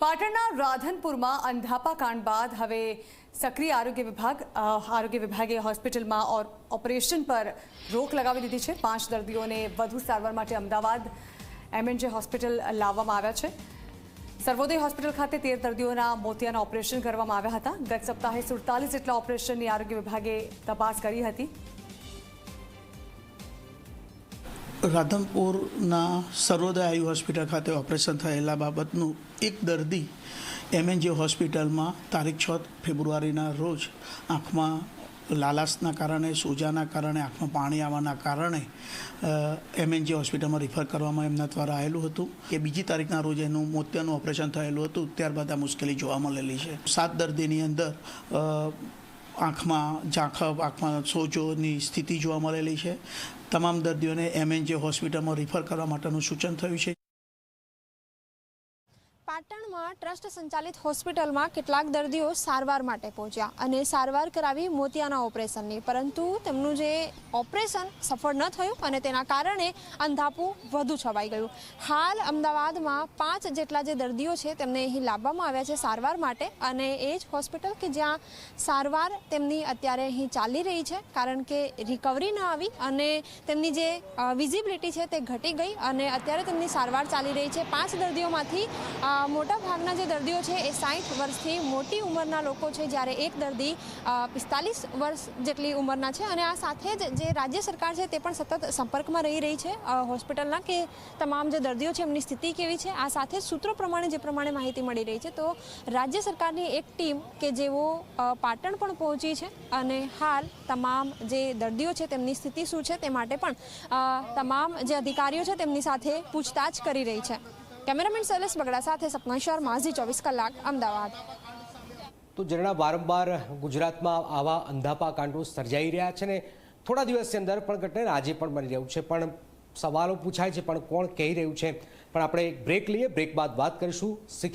પાટણના રાધનપુરમાં અંધાપા કાંડ બાદ હવે સક્રિય આરોગ્ય વિભાગ આરોગ્ય વિભાગે હોસ્પિટલમાં ઓપરેશન પર રોક લગાવી દીધી છે. પાંચ દર્દીઓને વધુ સારવાર માટે અમદાવાદ એમએનજે હોસ્પિટલ લાવવામાં આવ્યા છે. સર્વોદય હોસ્પિટલ ખાતે તેર દર્દીઓના મોતિયાના ઓપરેશન કરવામાં આવ્યા હતા. ગત સપ્તાહે સુડતાલીસ જેટલા ઓપરેશનની આરોગ્ય વિભાગે તપાસ કરી હતી. રાધનપુરના સર્વોદય આયુ હોસ્પિટલ ખાતે ઓપરેશન થયેલા બાબતનું એક દર્દી એમએનજી હોસ્પિટલમાં તારીખ છ ફેબ્રુઆરીના રોજ આંખમાં લાલાશના કારણે, સોજાના કારણે, આંખમાં પાણી આવવાના કારણે એમએનજી હોસ્પિટલમાં રિફર કરવામાં એમના દ્વારા આવેલું હતું. કે બીજી તારીખના રોજ એનું મોતિયાનું ઓપરેશન થયેલું હતું. ત્યારબાદ આ મુશ્કેલી જોવા મળેલી છે. સાત દર્દીની અંદર આંખમાં ઝાંખબ આંખમાં સોજોની સ્થિતિ જોવા મળેલી છે. તમામ દર્દીઓને એમએનજે હોસ્પિટલમાં રિફર કરવા માટેનું સૂચન થયું છે. પાટણમાં ટ્રસ્ટ સંચાલિત હોસ્પિટલમાં કેટલાક દર્દીઓ સારવાર માટે પહોંચ્યા અને સારવાર કરાવી મોતિયાના ઓપરેશનની. પરંતુ તેમનું જે ઓપરેશન સફળ ન થયું અને તેના કારણે અંધાપું વધુ છવાઈ ગયું. હાલ અમદાવાદમાં પાંચ જેટલા જે દર્દીઓ છે તેમને અહીં લાવવામાં આવ્યા છે સારવાર માટે અને એ જ હોસ્પિટલ કે જ્યાં સારવાર તેમની અત્યારે અહીં ચાલી રહી છે, કારણ કે રિકવરી ન આવી અને તેમની જે વિઝિબિલિટી છે તે ઘટી ગઈ અને અત્યારે તેમની સારવાર ચાલી રહી છે. પાંચ દર્દીઓમાંથી મોટા ભાગના જે દર્દીઓ છે એ સાઠ વર્ષથી મોટી ઉંમરના લોકો છે, જ્યારે એક દર્દી પિસ્તાલીસ વર્ષ જેટલી ઉંમરના છે અને આ સાથે જ જે રાજ્ય સરકાર છે તે પણ સતત સંપર્કમાં રહી રહી છે હોસ્પિટલના કે તમામ જે દર્દીઓ છે એમની સ્થિતિ કેવી છે, આ સાથે સૂત્રો પ્રમાણે જે પ્રમાણે માહિતી મળી રહી છે. તો રાજ્ય સરકારની એક ટીમ કે જેઓ પાટણ પણ પહોંચી છે અને હાલ તમામ જે દર્દીઓ છે તેમની સ્થિતિ શું છે તે માટે પણ તમામ જે અધિકારીઓ છે તેમની સાથે પૂછતાછ કરી રહી છે. કેમેરામેન શૈલેષ બગડા સાથે સપના શર્મા, ઝી ચોવીસ કલાક, અમદાવાદ. તો જેના વારંવાર ગુજરાતમાં આવા અંધાપા કાંડો સર્જાઈ રહ્યા છે ને થોડા દિવસની અંદર પણ ઘટના આજે પણ બની રહ્યું છે. પણ સવાલો પૂછાય છે, પણ કોણ કહી રહ્યું છે? પણ આપણે એક બ્રેક લઈએ, બ્રેક બાદ વાત કરીશું. શિક્ષણ